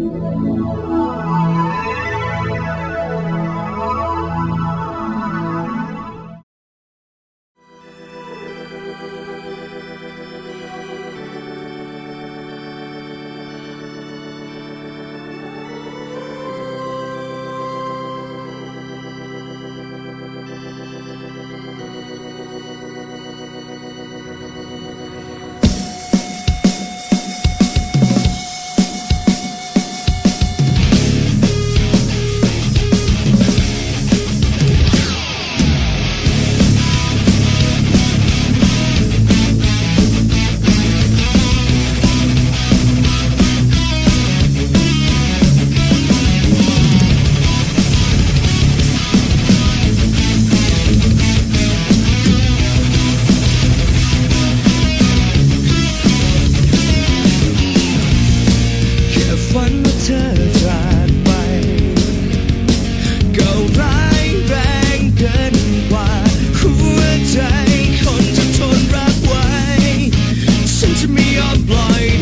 แร้ายแรงเกินกว่า หัวใจคนจะทนรักไว้ ฉันจะไม่ยอมปล่อย